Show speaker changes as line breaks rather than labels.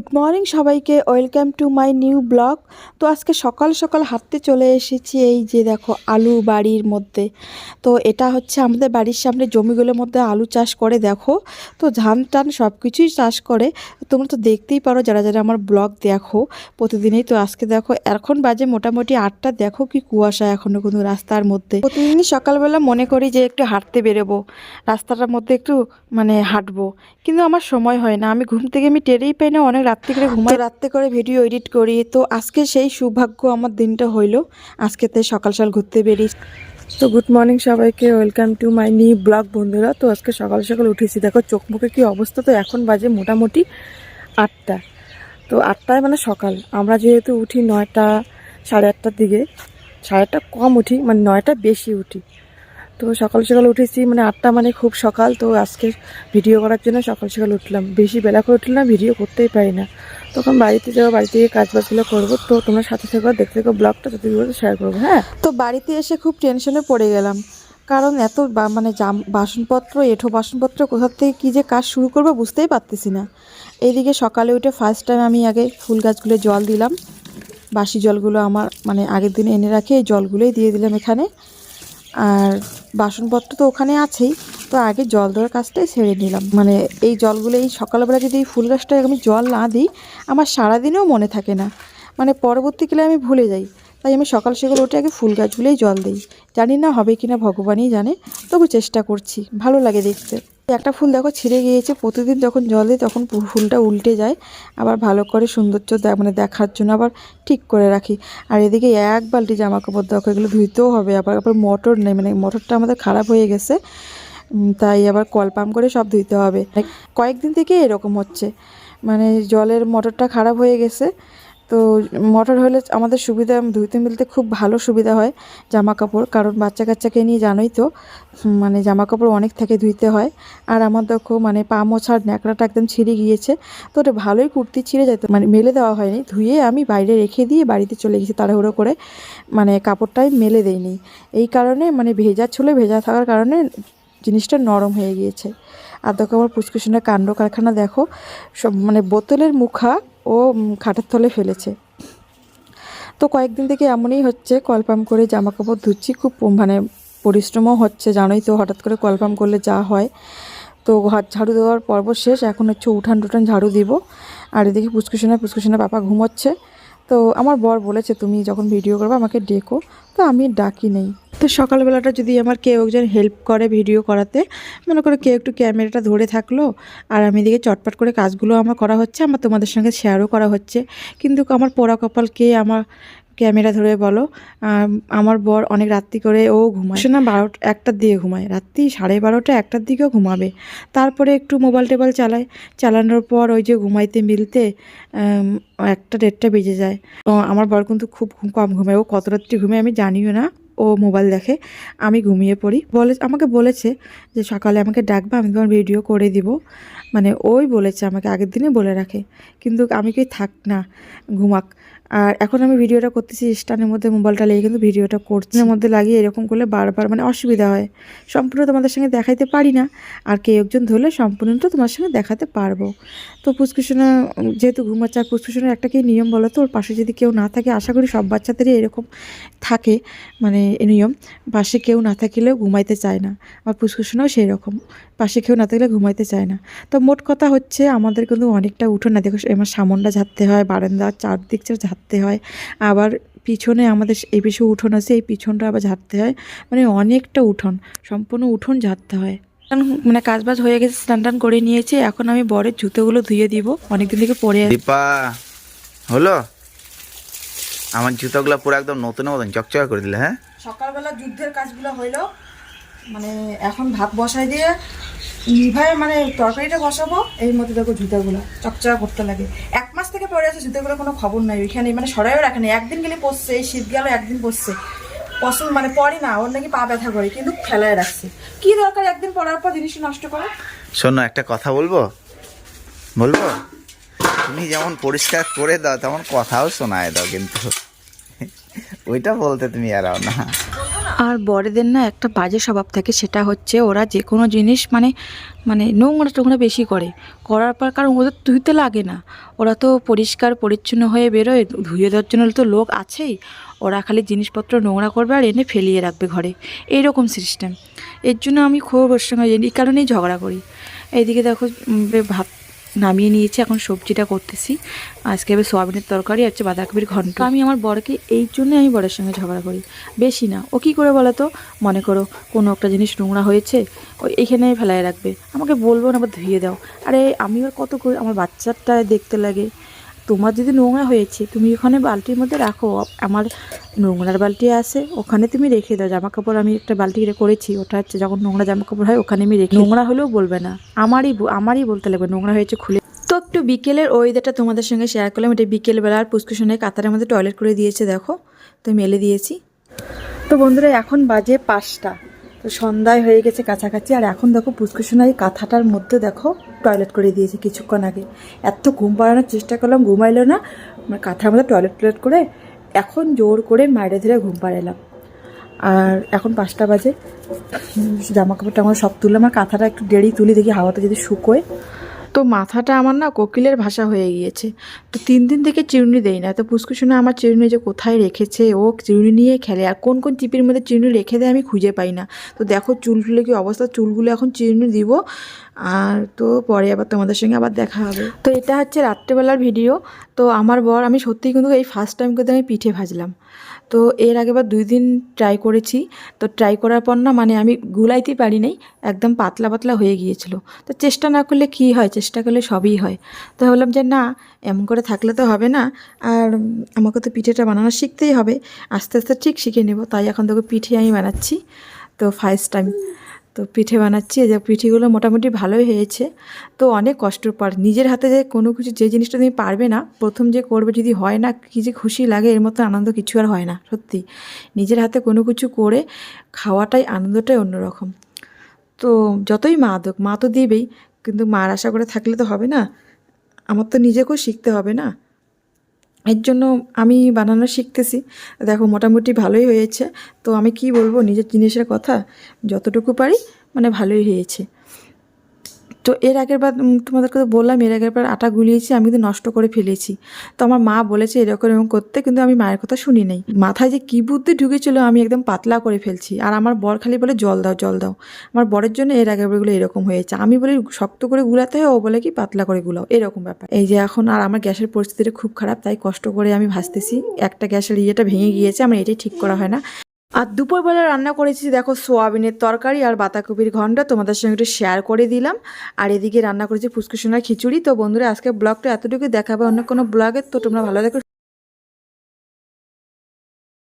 Good morning সবাইকে, welcome to my new blog. তো আজকে সকাল সকাল হাঁটতে চলে এসেছি এই যে দেখো আলু বাড়ির মধ্যে। তো এটা হচ্ছে আমাদের বাড়ির সামনে জমিগুলোর মধ্যে আলু চাষ করে, দেখো। তো ধান টান সব কিছুই চাষ করে। তোমরা তো দেখতেই পারো, যারা যারা আমার ব্লগ দেখো প্রতিদিনই। তো আজকে দেখো, এখন বাজে মোটামুটি আটটা। দেখো কি কুয়াশা এখনও কোনো রাস্তার মধ্যে। প্রতিদিনই সকালবেলা মনে করি যে একটু হাঁটতে বেরোবো, রাস্তাটার মধ্যে একটু মানে হাঁটবো। কিন্তু আমার সময় হয় না। আমি ঘুম থেকে আমি টেরেই পাই না, অনেক রাত্রে করে ঘুমাই রাত্রে করে ভিডিও এডিট করি। তো আজকে সেই সৌভাগ্য আমার দিনটা হইল। আজকে তাই সকাল সকাল ঘুরতে বেরিয়ে তো গুড মর্নিং সবাইকে welcome to my new blog বন্ধুরা। তো আজকে সকাল সকাল উঠেছি। দেখো চোখ মুখে কী অবস্থা? তো এখন বাজে মোটামুটি আটটা। তো আটটায় মানে সকাল। আমরা যেহেতু উঠি নয়টা সাড়ে আটটার দিকে সাড়ে আটটা কম উঠি মানে নয়টা বেশি উঠি। তো সকাল সকাল উঠেছি মানে আটটা মানে খুব সকাল, তো আজকে ভিডিও করার জন্য সকাল সকাল উঠলাম। বেশি বেলা করে উঠলে না ভিডিও করতেই পারি না। তখন বাড়িতে যাব, বাড়িতে গিয়ে কাজ বাজগুলো করব। তো তোমরা সাথে থেকো দেখতে থেকো ব্লগটা যতটুকু শেয়ার করব হ্যাঁ? তো বাড়িতে এসে খুব টেনশনে পড়ে গেলাম। কারণ এত মানে জাম, বাসনপত্র, এঁঠো বাসনপত্র কোথার থেকে কী যে কাজ শুরু করব বুঝতেই পারতেছি না। এইদিকে সকালে উঠে ফার্স্ট টাইম আমি আগে ফুল গাছগুলো জল দিলাম। বাসি জলগুলো আমার মানে আগের দিনে এনে রাখি, এই জলগুলোই দিয়ে দিলাম এখানে। আর বাসনপত্র তো ওখানে আছেই, তো আগে জল দেওয়ার কাজটাই ছেড়ে নিলাম। মানে এই জলগুলো এই সকালবেলা যদি এই ফুল গাছটায় আমি জল না দিই, আমার সারাদিনেও মনে থাকে না। মানে পরবর্তীকালে আমি ভুলে যাই, তাই আমি সকাল সকাল উঠে আগে ফুল গাছগুলোই জল দিই। জানি না হবে কি না ভগবানই জানে, তবু চেষ্টা করছি, ভালো লাগে দেখতে। একটা ফুল দেখো ছিঁড়ে গিয়েছে। প্রতিদিন যখন জলে তখন ফুলটা উল্টে যায়। আবার ভালো করে সৌন্দর্য মানে দেখার জন্য আবার ঠিক করে রাখি। আর এদিকে এক বালতি জামা কাপড় দেখো, এগুলো ধুইতেও হবে। আবার আবার মোটর নেই মানে মোটরটা আমাদের খারাপ হয়ে গেছে। তাই আবার কল পাম্প করে সব ধুইতে হবে। কয়েকদিন থেকে এরকম হচ্ছে। মানে জলের মোটরটা খারাপ হয়ে গেছে। তো মোটর হলে আমাদের সুবিধা ধুইতে মিলতে খুব ভালো সুবিধা হয় জামা কাপড় কারণ বাচ্চা কাচ্চাকে নিয়ে জানোই তো মানে জামা কাপড় অনেক থেকে ধুইতে হয়। আর আমার দেখো মানে পা মোছার ন্যাকড়াটা একদম ছিঁড়ে গিয়েছে, তো ওটা ভালোই কুর্তি ছিঁড়ে যেত মানে মেলে দেওয়া হয়নি। ধুয়ে আমি বাইরে রেখে দিয়ে বাড়িতে চলে গেছি তাড়াহুড়ো করে মানে কাপড়টাই মেলে দেয়নি এই কারণে মানে ভেজা ছুলে ভেজা থাকার কারণে জিনিসটা নরম হয়ে গিয়েছে। আর দেখো আমার পুচকুসুনের কাণ্ড কারখানা দেখো, সব মানে বোতলের মুখা ও খাটের তলে ফেলেছে। তো কয়েকদিন থেকে এমনই হচ্ছে, কলপাম করে জামা কাপড় ধুচ্ছি, খুব মানে পরিশ্রমও হচ্ছে, জানোই তো হঠাৎ করে কলপাম করলে যা হয়। তো ঘর ঝাড়ু দেওয়ার পর্ব শেষ, এখন হচ্ছে উঠান টুঠান ঝাড়ু দিব। আর এদিকে পুচকুসোনা পুচকুসোনা পাপা ঘুমোচ্ছে। তো আমার বর বলেছে, তুমি যখন ভিডিও করবে আমাকে ডেকো। তো আমি ডাকি নেই। তো সকালবেলাটা যদি আমার কেউ একজন হেল্প করে ভিডিও করাতে, মনে করে কেউ একটু ক্যামেরাটা ধরে থাকল, আর আমি এদিকে চটপট করে কাজগুলো আমার করা হচ্ছে, আমার তোমাদের সঙ্গে শেয়ারও করা হচ্ছে। কিন্তু আমার পোড়া কপাল কে আমার ক্যামেরা ধরে বলো আমার বর অনেক রাত্রি করে ও ঘুমায়। না বারোটা, একটার দিকে ঘুমায়। রাত্রি সাড়ে বারোটা, একটার দিকেও ঘুমাবে। তারপরে একটু মোবাইল টেবাইল চালায়। চালানোর পর ওই যে ঘুমাইতে মিলতে একটা দেড়টা বেজে যায়। আমার বর কিন্তু খুব কম ঘুমায়। ও কত রাত্রি ঘুমায় আমি জানিও না। ও মোবাইল দেখে আমি ঘুমিয়ে পড়ি। বলে আমাকে বলেছে যে সকালে আমাকে ডাকবে আমি তোমার ভিডিও করে দিব। মানে ওই বলেছে আমাকে আগের দিনে বলে রাখে। কিন্তু আমি কি থাক না ঘুমাক। আর এখন আমি ভিডিওটা করতেছি স্টানের মধ্যে মোবাইলটা লেগে কিন্তু ভিডিওটা করছি। মধ্যে লাগিয়ে এরকম করলে বারবার মানে অসুবিধা হয়। সম্পূর্ণ তোমাদের সঙ্গে দেখাইতে পারি না। আর কেউ একজন ধরলে সম্পূর্ণটা তোমার সঙ্গে দেখাতে পারব। তো পুষ্কুসোনা যেহেতু ঘুমাচ্ছে আর পুষ্কুসোনার একটা কি নিয়ম বলো তো? ওর পাশে যদি কেউ না থাকে আশা করি সব বাচ্চাদেরই এরকম থাকে। মানে নিয়ম, পাশে কেউ না থাকলেও ঘুমাইতে চায় না। আর পুষ্কুসোনাও সেই রকম পাশে কেউ না থাকলে ঘুমাইতে চায় না। তো মোট কথা হচ্ছে, আমাদের কিন্তু অনেকটা উঠোন না। দেখো আমার সামনটা ঝাড়তে হয়, বারান্দা চারদিকটা ঝাড়তে হয়। আবার পিছনে আমাদের এই পিছু উঠোন আছে, এই পিছনটা আবার ঝাড়তে হয়। মানে অনেকটা উঠোন, সম্পূর্ণ উঠোন ঝাড়তে হয়। মানে কাজ বাজ হয়ে গেছে, স্নান টান করে নিয়েছি। এখন আমি বরের জুতোগুলো ধুয়ে দিব। অনেকদিন থেকে পরে
হলো? আমার জুতোগুলো পুরো একদম নতুন মতন চকচকা করে দিলে হ্যাঁ?
সকালবেলা যুদ্ধের কাজগুলো হইল মানে এখন ভাত বসাই দিয়ে নিভায় মানে তরকারিটা বসাবো এই মধ্যে দেখো জুতাগুলো চকচকা করতে লাগে। এক মাস থেকে পরে আছে জুতোগুলো কোনো খবর নাই ওইখানে মানে সরাইও রাখেনি একদিন গেলে পড়ছে এই শীত গেল একদিন পড়ছে পছন্দ মানে পরে না ওর নাকি পা ব্যথা করে কিন্তু ফেলায় রাখছে। কি দরকার একদিন পরার পর জিনিস নষ্ট করা?
শোনো একটা কথা বলব? বলব? তুমি যেমন পরিষ্কার করে দাও তেমন কথাও শোনায় দাও কিন্তু। ওইটা বলতে তুমি এরাও না।
আর বড়দের না একটা বাজে স্বভাব থাকে সেটা হচ্ছে ওরা যে কোনো জিনিস মানে মানে নোংরা টোংরা বেশি করে। করার পর কারণ ওদের ধুইতে লাগে না। ওরা তো পরিষ্কার পরিচ্ছন্ন হয়ে বেরোয় ধুয়ে দেওয়ার জন্য তো লোক আছেই। ওরা খালি জিনিসপত্র নোংরা করবে আর এনে ফেলিয়ে রাখবে ঘরে। এইরকম সিস্টেম। এর জন্য আমি খুব ওর সঙ্গে এই কারণেই ঝগড়া করি। এইদিকে দেখো উম, বে- ভাত নামিয়ে নিয়েছি, এখন সবজিটা করতেছি। আজকে হবে সোয়াবিনের তরকারি হচ্ছে বাঁধাকপির ঘন্ট। আমি আমার বরকে এই জন্যে আমি বরের সঙ্গে ঝগড়া করি। বেশি না। ও কী করে বলো তো মনে করো, কোনো একটা জিনিস নোংরা হয়েছে, ও এখানে ফেলায় রাখবে। আমাকে বলব না, আবার ধুয়ে দাও। আরে, আমি আর কত করে, আমার বাচ্চারটা দেখতে লাগে। তোমার যদি নোংরা হয়েছে তুমি ওখানে বালতির মধ্যে রাখো। আমার নোংরার বালতি আছে ওখানে তুমি রেখে দাও। জামা কাপড় আমি একটা বালতি করেছি ওটা হচ্ছে যখন নোংরা জামা কাপড় হয় ওখানে আমি রেখে নোংরা হলেও বলবে না। আমারই আমারই বলতে লাগবে নোংরা হয়েছে খুলে। তো একটু বিকেলের ওয়েদারটা তোমাদের সঙ্গে শেয়ার করলাম। এটা বিকেলবেলা আর পুষ্কুশনের কাতারের মধ্যে টয়লেট করে দিয়েছে দেখো। তো মেলে দিয়েছি। তো বন্ধুরা এখন বাজে পাঁচটা। তো সন্ধ্যায় হয়ে গেছে কাছাকাছি। আর এখন দেখো পুষ্কুশনাই কাঁথাটার মধ্যে দেখো। টয়লেট করে দিয়েছে কিছুক্ষণ আগে। এত ঘুম পাড়ানোর চেষ্টা করলাম, ঘুমাইলো না। আমার কাঁথার মধ্যে টয়লেট টয়লেট করে এখন জোর করে মাইরে ধরে ঘুম পাড়ালাম আর এখন পাঁচটা বাজে। জামা কাপড়টা আমার সব তুললাম আর কাঁথাটা একটু দেরি তুলি, দেখি হাওয়াটা যদি শুকোয়। তো মাথাটা আমার না কোকিলের ভাষা হয়ে গিয়েছে। তো তিন দিন থেকে চিরুনি দেই না। তো পুষ্কুসোনা আমার চিরুনি যে কোথায় রেখেছে, ও চিরুনি নিয়ে খেলে। আর কোন কোন চিপির মধ্যে চিরুনি রেখে দেয় আমি খুঁজে পাই না। তো দেখো চুলগুলো কি অবস্থা? চুলগুলো এখন চিরুনি দিব। আর তো পরে আবার তোমাদের সঙ্গে আবার দেখা হবে। তো এটা হচ্ছে রাত্রেবেলার ভিডিও। তো আমার বর, আমি সত্যিই কিন্তু এই ফার্স্ট টাইম কিন্তু আমি পিঠে ভাজলাম। তো এর আগেবার দুই দিন ট্রাই করেছি। তো ট্রাই করার পর না মানে আমি গুলাইতে পারি নাই, একদম পাতলা পাতলা হয়ে গিয়েছিল। তো চেষ্টা না করলে কি হয়? চেষ্টা করলে সবই হয়। তো ভাবলাম যে না, এমন করে থাকলে তো হবে না। আর আমাকে তো পিঠেটা বানানো শিখতেই হবে। আস্তে আস্তে ঠিক শিখে নেব। তাই এখন তোকে পিঠে আমি বানাচ্ছি। তো ফার্স্ট টাইম তো পিঠে বানাচ্ছি যে পিঠেগুলো মোটামুটি ভালোই হয়েছে। তো অনেক কষ্টর পর, নিজের হাতে যে কোনো কিছু, যে জিনিসটা তুমি পারবে না, প্রথম যে করবে যদি হয় না, কি যে খুশি লাগে, এর মতো আনন্দ কিছু আর হয় না, সত্যি। নিজের হাতে কোনো কিছু করে খাওয়াটাই, আনন্দটাই অন্যরকম। তো যতই মা দোক মা তো দিবেই, কিন্তু মার আশা করে থাকলে তো হবে না। আমার তো নিজেকেও শিখতে হবে না। এর জন্য আমি বানানো শিখতেছি। দেখো, মোটামুটি ভালোই হয়েছে। তো আমি কি বলব, নিজের জিনিসের কথা, যতটুকু পারি মানে ভালোই হয়েছে। তো এর আগের বার তোমাদেরকে তো বললাম, এর আগের বার আটা গুলিয়েছি, আমি কিন্তু নষ্ট করে ফেলেছি। তো আমার মা বলেছে এরকম এরকম করতে, কিন্তু আমি মায়ের কথা শুনি নাই। মাথায় যে কী বুদ্ধি ঢুকেছিল, আমি একদম পাতলা করে ফেলছি। আর আমার বর খালি বলে, জল দাও জল দাও। আমার বরের জন্য এর আগের বারগুলো এরকম হয়েছে। আমি বলি, শক্ত করে গুলাতে হয়? ও বলে, কি পাতলা করে গুলাও? এরকম ব্যাপার। এই যে এখন, আর আমার গ্যাসের পরিস্থিতিটা খুব খারাপ, তাই কষ্ট করে আমি ভাসতেছি। একটা গ্যাসের ইয়েটা ভেঙে গিয়েছে, আমার এটাই ঠিক করা হয় না। আর দুপুরবেলা রান্না করেছি, দেখো সোয়াবিনের তরকারি আর বাঁধাকপির ঘণ্টা, তোমাদের সঙ্গে একটু শেয়ার করে দিলাম। আর এদিকে রান্না করেছি ফুসকুসোনার খিচুড়ি। তো বন্ধুরা আজকে ব্লগটা এতটুকু দেখাবে অন্য কোনো ব্লগের তো তোমরা ভালো দেখো